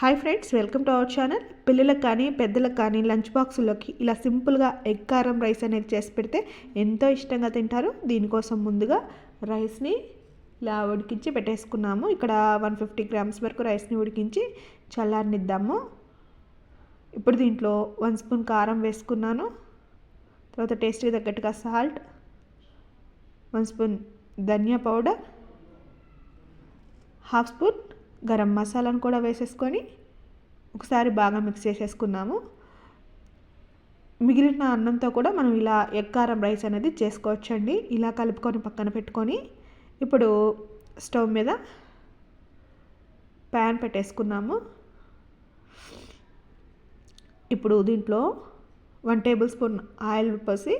Hi friends welcome to our channel. పిల్లలకు కానీ పెద్దలకు కానీ లంచ్ బాక్సుల్లోకి ఇలా సింపుల్గా ఎగ్ కారం రైస్ అనేది చేసి పెడితే ఎంతో ఇష్టంగా తింటారు. దీనికోసం ముందుగా రైస్ని ఇలా ఉడికించి పెట్టేసుకున్నాము. ఇక్కడ వన్ ఫిఫ్టీ గ్రామ్స్ వరకు రైస్ని ఉడికించి చల్లారనిద్దాము. ఇప్పుడు దీంట్లో వన్ స్పూన్ కారం వేసుకున్నాను. తర్వాత టేస్ట్కి తగ్గట్టుగా సాల్ట్ వన్ స్పూన్ ధనియా పౌడర్ హాఫ్ స్పూన్ గరం మసాలాను కూడా వేసేసుకొని ఒకసారి బాగా మిక్స్ చేసేసుకున్నాము. మిగిలిన అన్నంతో కూడా మనం ఇలా ఎక్కారం రైస్ అనేది చేసుకోవచ్చండి. ఇలా కలుపుకొని పక్కన పెట్టుకొని ఇప్పుడు స్టవ్ మీద ప్యాన్ పెట్టేసుకున్నాము. ఇప్పుడు దీంట్లో వన్ టేబుల్ స్పూన్ ఆయిల్ పోసి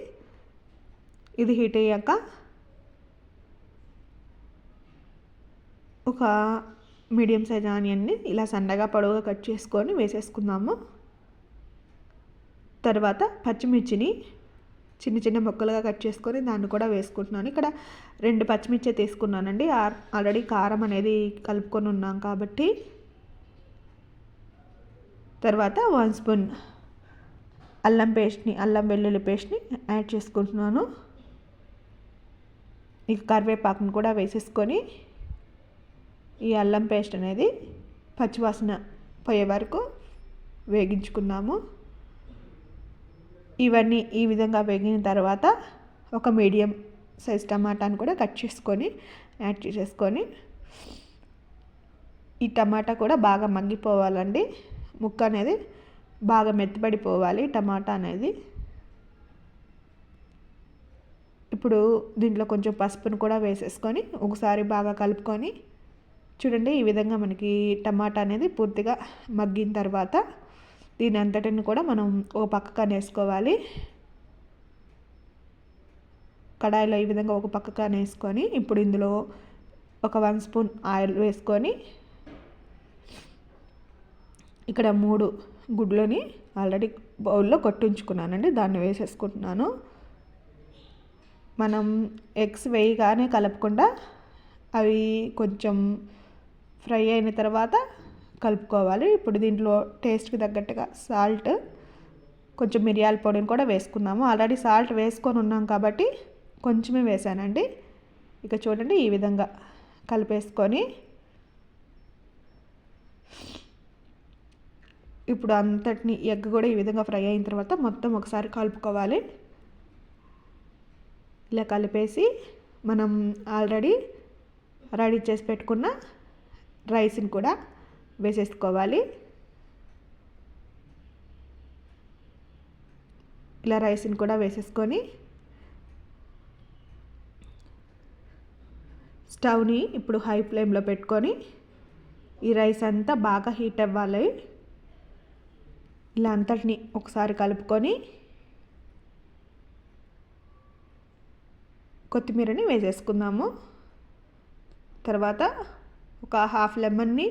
ఇది హీట్ అయ్యాక ఒక మీడియం సైజ్ ఆనియన్ని ఇలా సన్నగా పొడవుగా కట్ చేసుకొని వేసేసుకుందాము. తర్వాత పచ్చిమిర్చిని చిన్న చిన్న ముక్కలుగా కట్ చేసుకొని దాన్ని కూడా వేసుకుంటున్నాను. ఇక్కడ రెండు పచ్చిమిర్చి తీసుకున్నానండి. ఆల్రెడీ కారం అనేది కలుపుకొని ఉన్నాం కాబట్టి. తర్వాత వన్ స్పూన్ అల్లం పేస్ట్ని అల్లం వెల్లుల్లి పేస్ట్ని యాడ్ చేసుకుంటున్నాను. ఇక కరివేపాకుని కూడా వేసేసుకొని ఈ అల్లం పేస్ట్ అనేది పచ్చివాసన పోయే వరకు వేగించుకున్నాము. ఇవన్నీ ఈ విధంగా వేగిన తర్వాత ఒక మీడియం సైజ్ టమాటాని కూడా కట్ చేసుకొని యాడ్ చేసేసుకొని ఈ టమాటా కూడా బాగా మగ్గిపోవాలండి ముక్క అనేది బాగా మెత్తబడిపోవాలి టమాటా అనేది. ఇప్పుడు దీంట్లో కొంచెం పసుపును కూడా వేసేసుకొని ఒకసారి బాగా కలుపుకొని చూడండి ఈ విధంగా మనకి టమాటా అనేది పూర్తిగా మగ్గిన తర్వాత దీని అంతటిని కూడా మనం ఓ పక్కగా వేసుకోవాలి. కడాయిలో ఈ విధంగా ఒక పక్కగా వేసుకొని ఇప్పుడు ఇందులో ఒక వన్ స్పూన్ ఆయిల్ వేసుకొని ఇక్కడ మూడు గుడ్లని ఆల్రెడీ బౌల్లో కొట్టించుకున్నానండి దాన్ని వేసేసుకుంటున్నాను. మనం ఎగ్స్ వేయగానే కలపకుండా అవి కొంచెం ఫ్రై అయిన తర్వాత కలుపుకోవాలి. ఇప్పుడు దీంట్లో టేస్ట్కి తగ్గట్టుగా సాల్ట్ కొంచెం మిరియాల పొడిని కూడా వేసుకున్నాము. ఆల్రెడీ సాల్ట్ వేసుకొని ఉన్నాం కాబట్టి కొంచెమే వేసానండి. ఇక చూడండి ఈ విధంగా కలిపేసుకొని ఇప్పుడు అంతటిని ఎగ్ కూడా ఈ విధంగా ఫ్రై అయిన తర్వాత మొత్తం ఒకసారి కలుపుకోవాలి. ఇలా కలిపేసి మనం ఆల్రెడీ రెడీ చేసి పెట్టుకున్న రైస్ని కూడా వేసేసుకోవాలి. ఇలా రైస్ని కూడా వేసేసుకొని స్టవ్ని ఇప్పుడు హై ఫ్లేమ్లో పెట్టుకొని ఈ రైస్ అంతా బాగా హీట్ అవ్వాలి. ఇలా అంతటిని ఒకసారి కలుపుకొని కొత్తిమీరని వేసేసుకుందాము. తర్వాత ఒక హాఫ్ లెమన్ని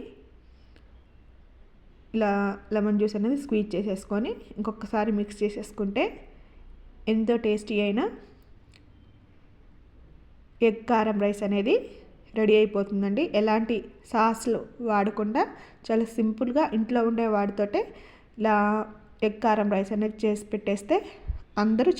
ఇలా లెమన్ జ్యూస్ అనేది స్క్వీజ్ చేసేసుకొని ఇంకొకసారి మిక్స్ చేసేసుకుంటే ఎంతో టేస్టీ అయిన ఎగ్ కారం రైస్ అనేది రెడీ అయిపోతుందండి. ఎలాంటి సాస్లు వాడకుండా చాలా సింపుల్గా ఇంట్లో ఉండే వాడితోటే ఇలా ఎగ్ కారం రైస్ అనేది చేసి పెట్టేస్తే అందరూ